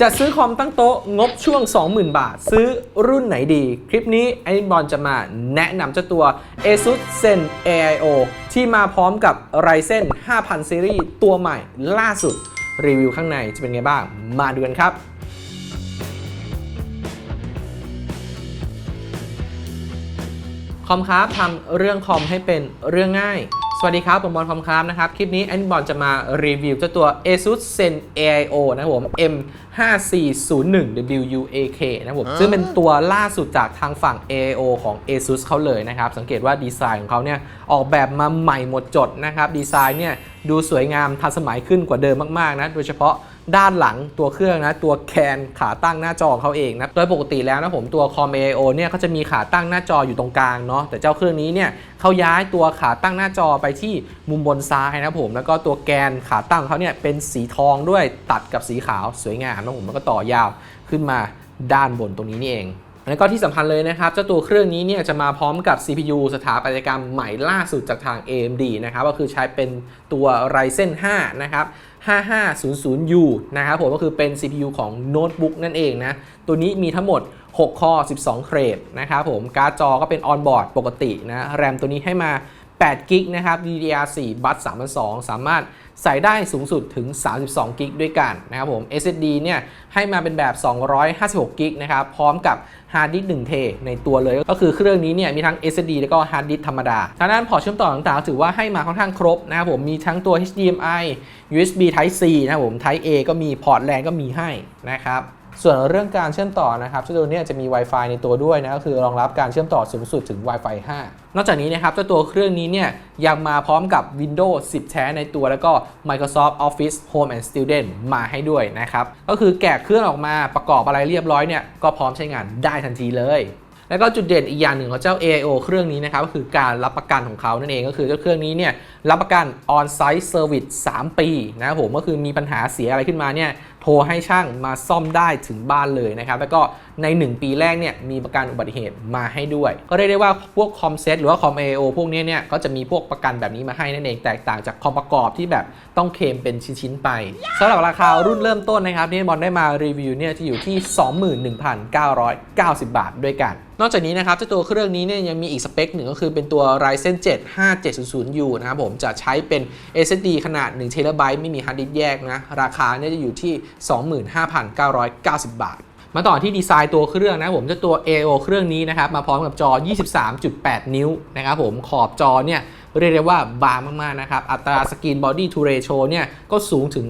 จะซื้อคอมตั้งโต๊ะงบช่วง 20,000 บาท ซื้อรุ่นไหนดี คลิปนี้ไอ้บอลจะมาแนะนำเจ้าตัว ASUS Zen AIO ที่มาพร้อมกับ Ryzen 5000ซีรีส์ตัวใหม่ล่าสุด รีวิวข้างในจะเป็นไงบ้าง มาดูกันครับคอมครับทำเรื่องคอมให้เป็นเรื่องง่าย สวัสดีครับ ผมบอลคอมครับนะครับ คลิปนี้แอนบอลจะมารีวิวเจ้าตัว ASUS Zen AIO นะครับผม M5401WUAK นะครับผมซึ่งเป็นตัวล่าสุดจากทางฝั่ง AIO ของ ASUS เขาเลยนะครับ สังเกตว่าดีไซน์ของเขาเนี่ยออกแบบมาใหม่หมดจดนะครับ ดีไซน์เนี่ยดูสวยงามทันสมัยขึ้นกว่าเดิมมาก ๆ นะ โดยเฉพาะ ด้านหลังตัวเครื่องนะ ตัวแคนขาตั้งหน้าจอของเขาเองนะ โดยปกติแล้วนะผมตัวคอม AO เนี่ยเขาจะมีขาตั้งหน้าจออยู่ตรงกลางเนาะแต่เจ้าเครื่องนี้เนี่ยเขาย้ายตัวขาตั้งหน้าจอไปที่มุมบนซ้ายนะผมแล้วก็ตัวแกนขาตั้งเขาเนี่ยเป็นสีทองด้วยตัดกับสีขาวสวยงามนะผมแล้วก็ต่อยาวขึ้นมาด้านบนตรงนี้นี่เอง แล้วก็ที่สำคัญเลยนะครับ เจ้าตัวเครื่องนี้เนี่ยจะมาพร้อมกับ CPU สถาปัตยกรรมใหม่ล่าสุดจากทาง AMD นะครับ ก็คือใช้เป็นตัว Ryzen 5 นะครับ 5500U นะครับผมก็คือเป็น CPU ของโน้ตบุ๊กนั่นเองนะ ตัวนี้มีทั้งหมด 6 คอ 12 เครดนะครับผม การ์ดจอก็เป็นออนบอร์ดปกตินะ แรมตัวนี้ให้มา 8กิกนะครับ DDR4 บัส3 2 0สามารถใส่ได้สูงสุดถึง 32กิกด้วยกันนะครับผม SSD เนี่ยให้มาเป็นแบบ 256กิกนะครับ พร้อมกับฮาร์ดดิสก์1เทในตัวเลย ก็คือเครื่องนี้เนี่ยมีทั้ง SSD แล้วก็ฮาร์ดดิสก์ธรรมดา ทางด้านพอร์ตเชื่อมต่อต่างๆ ถือว่าให้มาค่อนข้างครบนะครับผม มีทั้งตัว HDMI USB Type C นะครับผม Type A ก็มี พอร์ตแลนก็มีให้นะครับ ส่วนเรื่องการเชื่อมต่อนะครับเจ้าตัวนี้จะมี Wi-Fi ในตัวด้วยนะก็คือรองรับการเชื่อมต่อสูงสุดถึง Wi-Fi 5 นอกจากนี้นะครับเจ้าตัวเครื่องนี้เนี่ยยังมาพร้อมกับ Windows 10 แท้ในตัว แล้วก็ Microsoft Office Home and Student มาให้ด้วยนะครับก็คือแกะเครื่องออกมาประกอบอะไรเรียบร้อยเนี่ยก็พร้อมใช้งานได้ทันทีเลยแล้วก็จุดเด่นอีกอย่างหนึ่งของเจ้า AIO เครื่องนี้นะครับก็คือการรับประกันของเขานั่นเองก็คือเจ้าเครื่องนี้เนี่ยรับประกัน on-site service 3 ปีนะครับผมก็คือมีปัญหาเสียอะไรขึ้นมาเนี่ย ทรให้ช่างมาซ่อมได้ถึงบ้านเลยนะครับแล้วก็ใน 1 ปีแรกเนี่ยมีประกันอุบัติเหตุมาให้ด้วย ก็เรียกได้ว่าพวกคอมเซ็ตหรือว่าคอม AIO พวกนี้เนี่ยก็จะมีพวกประกันแบบนี้มาให้นั่นเองแตกต่างจากคอมประกอบที่แบบต้องเคมเป็นชิ้นๆไปสำหรับราคารุ่นเริ่มต้นนะครับที่บอลได้มารีวิวเนี่ยจะอยู่ที่ 21,990 บาทด้วยกันนอกจากนี้นะครับเจ้าตัวเครื่องนี้เนี่ยยังมีอีกสเปคหนึ่งก็คือเป็นตัว Ryzen 7 5700U นะครับผมจะใช้เป็น SSD ขนาด1 t b ไม่มีฮาร์ดดิสก์แยกนะ ราคาเนี่ยจะอยู่ที่25,990 บาท มาต่อที่ดีไซน์ตัวเครื่องนะผมเจ้าตัว AO เครื่องนี้นะครับ มาพร้อมกับจอ 23.8 นิ้วนะครับผมขอบจอเนี่ยเรียกได้ว่าบางมาก ๆ นะครับ อัตราสกรีนบอดี้ทูเรโชเนี่ยก็สูงถึง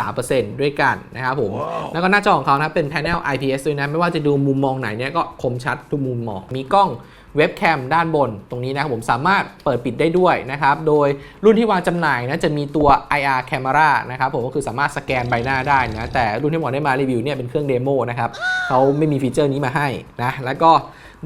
93%ด้วยกันนะครับผมแล้วก็หน้าจอของเขานะเป็นแผง IPS ด้วยนะ ไม่ว่าจะดูมุมมองไหนเนี่ยก็คมชัดทุกมุมมอง มีกล้อง เว็บแคมด้านบนตรงนี้นะครับผมสามารถเปิดปิดได้ด้วยนะครับ โดยรุ่นที่วางจำหน่ายนะจะมีตัว IR Camera นะครับผมก็คือสามารถสแกนใบหน้าได้นะแต่รุ่นที่หมอได้มารีวิวเนี่ยเป็นเครื่องเดโมนะครับเขาไม่มีฟีเจอร์นี้มาให้นะแล้วก็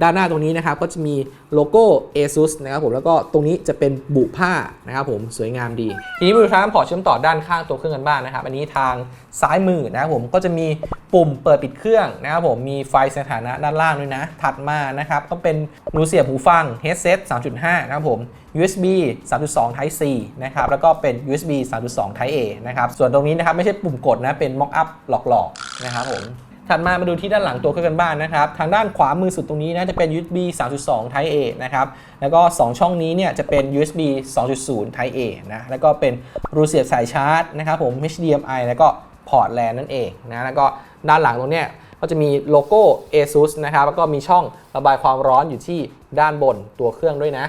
ด้านหน้าตรงนี้นะครับก็จะมีโลโก้ ASUS นะครับผมแล้วก็ตรงนี้จะเป็นบุผ้านะครับผมสวยงามดี ทีนี้มาดูทางพอร์ตเชื่อมต่อด้านข้างตัวเครื่องกันบ้างนะครับ อันนี้ทางซ้ายมือนะครับผมก็จะมีปุ่มเปิดปิดเครื่องนะครับผมมีไฟสถานะด้านล่างด้วยนะ ถัดมานะครับก็เป็นรูเสียบหูฟัง headset 3.5 นะครับผม USB 3.2 Type C นะครับแล้วก็เป็น USB 3.2 Type A นะครับส่วนตรงนี้นะครับไม่ใช่ปุ่มกดนะเป็น mock up หลอกๆนะครับผม ถัดมามาดูที่ด้านหลังตัวเครื่องกันบ้านนะครับ ทางด้านขวามือสุดตรงนี้นะจะเป็น USB 3.2 Type A นะครับ แล้วก็ 2 ช่องนี้เนี่ยจะเป็น USB 2.0 Type A นะ แล้วก็เป็นรูเสียบสายชาร์จนะครับผม HDMI แล้วก็พอร์ตแลนนั่นเองนะ แล้วก็ด้านหลังตรงเนี้ยก็จะมีโลโก้ ASUS นะครับ แล้วก็มีช่องระบายความร้อนอยู่ที่ด้านบนตัวเครื่องด้วยนะ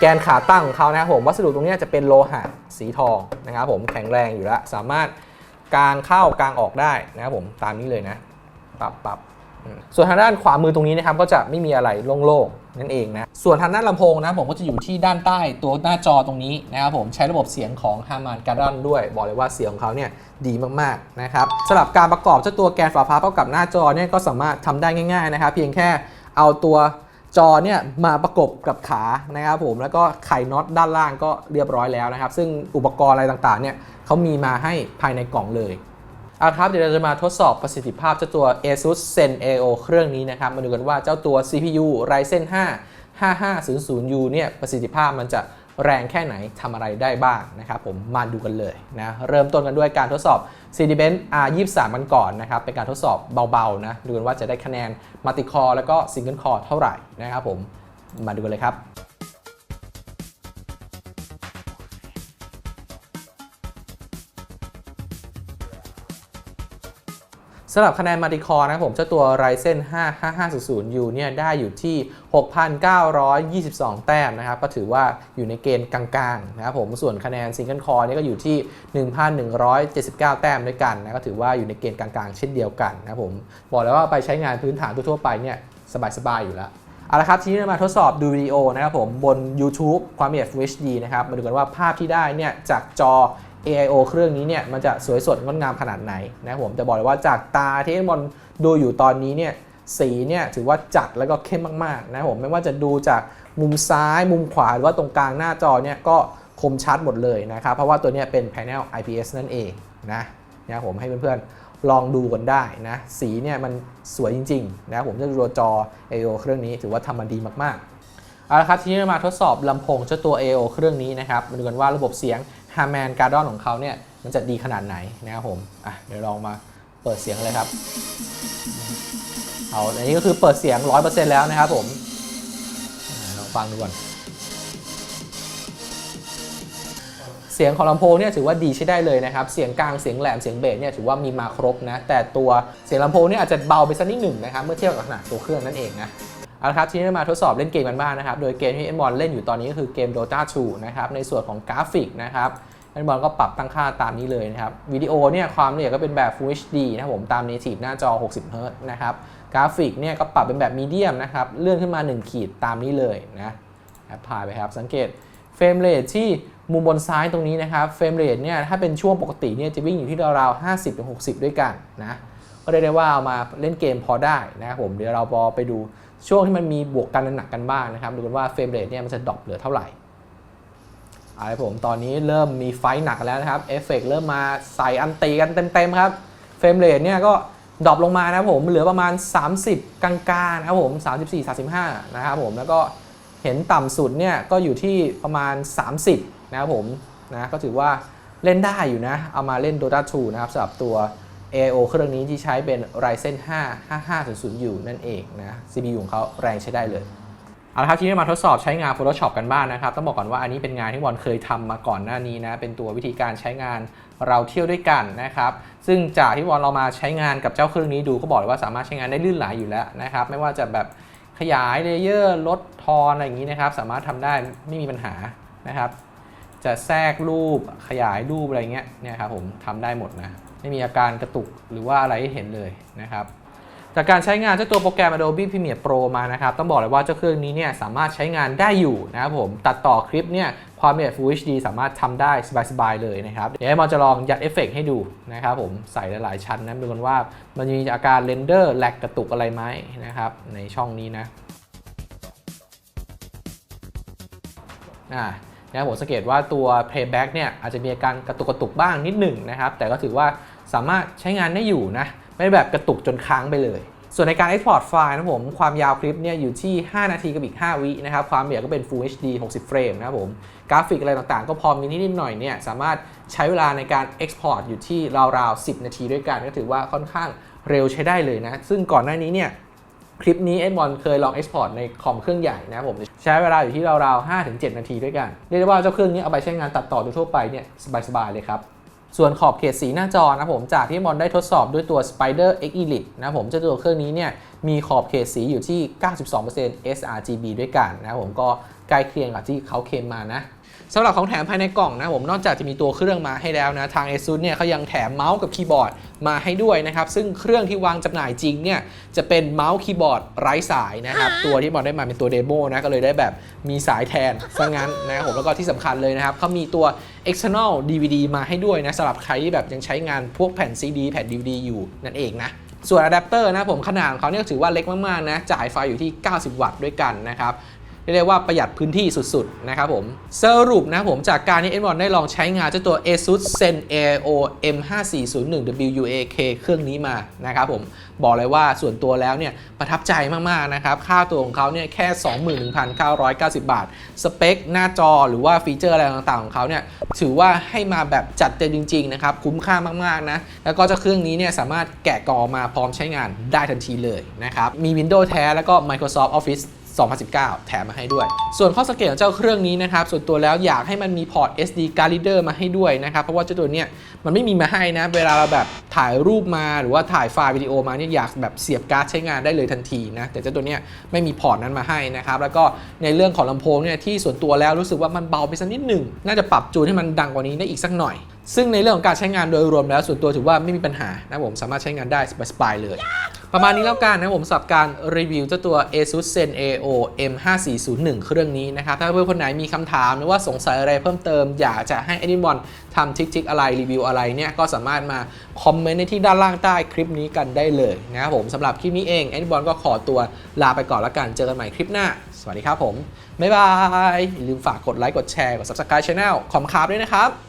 แกนขาตั้งของเขานะครับผม วัสดุตรงเนี้ยจะเป็นโลหะสีทองนะครับผม แข็งแรงอยู่แล้ว สามารถกางเข้ากางออกได้นะครับผม ตามนี้เลยนะ ปรับปรับส่วนทางด้านขวามือตรงนี้นะครับก็จะไม่มีอะไรโล่งๆนั่นเองนะส่วนทางด้านลำโพงนะผมก็จะอยู่ที่ด้านใต้ตัวหน้าจอตรงนี้นะครับผมใช้ระบบเสียงของ Harman Kardon ด้วย บอกเลยว่าเสียงของเขาเนี่ยดีมากๆนะครับสำหรับการประกอบเจ้าตัวแกนฝาฟ้าเข้ากับหน้าจอเนี่ยก็สามารถทำได้ง่ายๆนะครับเพียงแค่เอาตัวจอเนี่ยมาประกบกับขานะครับผมแล้วก็ไขน็อตด้านล่างก็เรียบร้อยแล้วนะครับ ซึ่งอุปกรณ์อะไรต่างๆเนี่ยเขามีมาให้ภายในกล่องเลย เอาครับเดี๋ยวเราจะมาทดสอบประสิทธิภาพเจ้าตัว ASUS Zen AO เครื่องนี้นะครับ มาดูกันว่าเจ้าตัว CPU Ryzen 5 5500U เนี่ยประสิทธิภาพมันจะแรงแค่ไหนทำอะไรได้บ้างนะครับผมมาดูกันเลยนะเริ่มต้นกันด้วยการทดสอบ c d b e n c h R23 มันก่อนนะครับเป็นการทดสอบเบาๆนะดูกันว่าจะได้คะแนนมัลติคอร์แล้วก็ซิงเกิลคอร์เท่าไหร่นะครับผมมาดูกันเลยครับ สำหรับคะแนนมาติคอนะครับผมเจ้าตัว Ryzen 5 5500U เนี่ยได้อยู่ที่ 6,922 แต้มนะครับก็ถือว่าอยู่ในเกณฑ์กลางๆนะครับผมส่วนคะแนน Single Core เนี่ก็อยู่ที่ 1,179 แต้มด้วยกันนะก็ถือว่าอยู่ในเกณฑ์กลางๆ เช่นเดียวกันนะครับผมบอกแล้วว่าไปใช้งานพื้นฐานทั่วๆไปเนี่ยสบายๆอยู่แล้วเอาละครับทีนี้เรามาทดสอบดูวิดีโอนะครับผมบน YouTube ความละเอียด Full HD นะครับมาดูกันว่าภาพที่ได้เนี่ยจากจอ AIO เครื่องนี้เนี่ยมันจะสวยสดงดงามขนาดไหนนะผมจะบอกเลยว่าจากตาที่มอนดูอยู่ตอนนี้เนี่ยสีเนี่ยถือว่าจัดแล้วก็เข้มมากๆนะผมไม่ว่าจะดูจากมุมซ้ายมุมขวาหรือว่าตรงกลางหน้าจอเนี่ยก็คมชัดหมดเลยนะครับ เพราะว่าตัวเนี้ยเป็น Panel IPS นั่นเองนะนะครับผมให้เพื่อนๆลองดูกันได้นะ สีเนี่ยมันสวยจริงๆนะผมจะดูตัวจอ AIO เครื่องนี้ถือว่าทำมาดีมากๆเอาละครับทีนี้มาทดสอบลำโพงเจ้าตัว AO เครื่องนี้นะครับมาดูกันว่าระบบเสียง Harman Kardon ของเขาเนี่ยมันจะดีขนาดไหนนะครับผมอะเดี๋ยวลองมาเปิดเสียงเลยครับเอาอันนี้ก็คือเปิดเสียง 100%แล้วนะครับผมอ่าลองฟังดูก่อนเสียงของลำโพงเนี่ยถือว่าดีใช้ได้เลยนะครับ เสียงกลาง เสียงแหลม เสียงเบสเนี่ยถือว่ามีมาครบนะ แต่ตัวเสียงลำโพงเนี่ยอาจจะเบาไปสักนิดหนึ่งนะครับ เมื่อเทียบกับขนาดตัวเครื่องนั่นเองนะ เอาละครับทีนี้มาทดสอบเล่นเกมกันบ้างนะครับ โดยเกมที่เอ็นบอลเล่นอยู่ตอนนี้ก็คือเกม Dota 2 นะครับในส่วนของกราฟิกนะครับเอ็นบอลก็ปรับตั้งค่าตามนี้เลยนะครับวิดีโอเนี่ยความละเอียดก็เป็นแบบ Full HD นะครับผมตาม native หน้าจอ 60 Hz นะครับกราฟิกเนี่ยก็ปรับเป็นแบบมีเดียมนะครับเลื่อนขึ้นมา 1 ขีดตามนี้เลยนะแอปพลายไปครับสังเกตเฟรมเรทที่มุมบนซ้ายตรงนี้นะครับเฟรมเรทเนี่ยถ้าเป็นช่วงปกติเนี่ยจะวิ่งอยู่ที่ราวๆ50-60 ด้วยกันนะก็เรียกได้ว่าเอามาเล่นเกมพอได้นะครับผมเดี๋ยวเราพอไปดู ช่วงที่มันมีบวกกันหนักกันบ้างนะครับดูกันว่าเฟรมเรทเนี่ยมันจะดรอปเหลือเท่าไหร่อาละผมตอนนี้เริ่มมีไฟท์หนักแล้วนะครับเอฟเฟกเริ่มมาใส่อันตีกันเต็มๆครับเฟรมเรทเนี่ยก็ดรอปลงมานะครับผมเหลือประมาณ 30 กลางๆนะครับผม34 35นะครับผมแล้วก็เห็นต่ำสุดเนี่ยก็อยู่ที่ประมาณ 30นะครับผมนะก็ถือว่าเล่นได้อยู่นะ เอามาเล่น Dota 2 นะครับสำหรับตัว AIO เครื่องนี้ที่ใช้เป็น Ryzen 5 5500U นั่นเองนะ CPU ของเขาแรงใช้ได้เลยเอาละครับทีนี้มาทดสอบใช้งาน Photoshop กันบ้างนนะครับ ต้องบอกก่อนว่าอันนี้เป็นงานที่บอลเคยทำมาก่อนหน้านี้นะ เป็นตัววิธีการใช้งานเราเที่ยวด้วยกันนะครับ ซึ่งจากที่บอลเรามาใช้งานกับเจ้าเครื่องนี้ดูก็บอกเลยว่าสามารถใช้งานได้ลื่นไหลอยู่แล้วนะครับ ไม่ว่าจะแบบขยายเลเยอร์ลดทอนอะไรอย่างนี้นะครับ สามารถทำได้ไม่มีปัญหานะครับ จะแทรกรูปขยายรูปอะไรเงี้ยเนี่ยครับผมทำได้หมดนะ ไม่มีอาการกระตุกหรือว่าอะไรให้เห็นเลยนะครับจากการใช้งานเจ้าตัวโปรแกรม Adobe Premiere Pro มานะครับ ต้องบอกเลยว่าเจ้าเครื่องนี้เนี่ยสามารถใช้งานได้อยู่นะครับผม ตัดต่อคลิปเนี่ยความละเอียด Full HD สามารถทำได้สบายๆเลยนะครับ เดี๋ยวให้มอจะลองยัดเอฟเฟกต์ให้ดูนะครับผมใส่หลายๆชั้นนะดูกันว่ามันมีอาการเรนเดอร์แลกกระตุกอะไรไหมนะครับในช่องนี้นะอ่า นะผมสังเกตว่าตัว playback เนี่ยอาจจะมีอาการกระตุกกระตุกบ้างนิดหนึ่งนะครับ แต่ก็ถือว่าสามารถใช้งานได้อยู่นะ ไม่แบบกระตุกจนค้างไปเลย ส่วนในการ export ไฟล์นะผม ความยาวคลิปเนี่ยอยู่ที่ 5 นาทีกับอีก 5 วินะครับ ความละเอียดก็เป็น Full HD 60 เฟรมนะครับผม กราฟิกอะไรต่างๆ ก็พอมีนิดหน่อยเนี่ยสามารถใช้เวลาในการ export อยู่ที่ราวๆ 10 นาทีด้วยกัน ก็ถือว่าค่อนข้างเร็วใช้ได้เลยนะ ซึ่งก่อนหน้านี้เนี่ย คลิปนี้เอ็ดมอนเคยลอง Export ในคอมเครื่องใหญ่นะครับผมใช้เวลาอยู่ที่ราวๆ5-7 นาทีด้วยกันเรียกได้ว่าเจ้าเครื่องนี้เอาไปใช้งานตัดต่อโดยทั่วไปเนี่ยสบายๆเลยครับส่วนขอบเขตสีหน้าจอนะครับผมจากที่มอนได้ทดสอบด้วยตัว Spider X Elite นะครับผมเจ้าตัวเครื่องนี้เนี่ยมีขอบเขตสีอยู่ที่ 92% sRGB ด้วยกันนะครับผมก็ใกล้เคียงกับที่เขาเคลมมานะ สำหรับของแถมภายในกล่องนะผมนอกจากจะมีตัวเครื่องมาให้แล้วนะทาง ASUS เนี่ยเขายังแถมเมาส์กับคีย์บอร์ดมาให้ด้วยนะครับซึ่งเครื่องที่วางจำหน่ายจริงเนี่ยจะเป็นเมาส์คีย์บอร์ดไร้สายนะครับตัวที่บอลได้มาเป็นตัวเดโมนะก็เลยได้แบบมีสายแทนซะงั้นนะครับผมแล้วก็ที่สำคัญเลยนะครับเขามีตัว external DVD มาให้ด้วยนะสำหรับใครที่แบบยังใช้งานพวกแผ่น CD แผ่น DVD อยู่นั่นเองนะส่วนอะแดปเตอร์นะผมขนาดของเขาเนี่ยถือว่าเล็กมากๆนะจ่ายไฟอยู่ที่ 90 วัตต์ด้วยกันนะครับ เรียกว่าประหยัดพื้นที่สุดๆนะครับผมสรุปนะผมจากการที่เอ็นบอลได้ลองใช้งานเจ้าตัว ASUS Zen AIO M5401 WUAK เครื่องนี้มานะครับผมบอกเลยว่าส่วนตัวแล้วเนี่ยประทับใจมากๆนะครับค่าตัวของเขาเนี่ยแค่ 21,990 บาท สเปคหน้าจอหรือว่าฟีเจอร์อะไรต่างๆของเขาเนี่ยถือว่าให้มาแบบจัดเต็มจริงๆนะครับคุ้มค่ามากๆนะแล้วก็เจ้าเครื่องนี้เนี่ยสามารถแกะกล่องออกมาพร้อมใช้งานได้ทันทีเลยนะครับมี Windows แท้แล้วก็ Microsoft Office 2019 แถมมาให้ด้วย ส่วนข้อสังเกตของเจ้าเครื่องนี้นะครับ ส่วนตัวแล้วอยากให้มันมีพอร์ต SD card reader มาให้ด้วยนะครับ เพราะว่าเจ้าตัวเนี้ยมันไม่มีมาให้นะ เวลาเราแบบถ่ายรูปมาหรือว่าถ่ายไฟล์วิดีโอมาเนี่ยอยากแบบเสียบการ์ดใช้งานได้เลยทันทีนะ แต่เจ้าตัวเนี้ยไม่มีพอร์ตนั้นมาให้นะครับ แล้วก็ในเรื่องของลำโพงเนี่ยที่ส่วนตัวแล้วรู้สึกว่ามันเบาไปสักนิดหนึ่ง น่าจะปรับจูนให้มันดังกว่านี้ได้อีกสักหน่อย ซึ่งในเรื่องของการใช้งานโดยรวมแล้วส่วนตัวถือว่าไม่มีปัญหานะผมสามารถใช้งานได้สบายๆเลย ประมาณนี้แล้วกันนะผมสำหรับการรีวิวเจ้าตัว ASUS Zen AO M5401 เครื่องนี้นะครับ ถ้าเพื่อนคนไหนมีคำถามหรือว่าสงสัยอะไรเพิ่มเติม อยากจะให้ a d i m o n ทำทิกทิกอะไรรีวิวอะไรเนี่ยก็สามารถมาคอมเมนต์ในที่ด้านล่างใต้คลิปนี้กันได้เลยนะครับผมสำหรับคลิปนี้เอง a d i m o n ก็ขอตัวลาไปก่อนแล้วกันเจอกันใหม่คลิปหน้า สวัสดีครับผมบ๊ายบายอย่าลืมฝากกดไลค์กดแชร์กด subscribe channel ขอมคาบด้วยนะครับ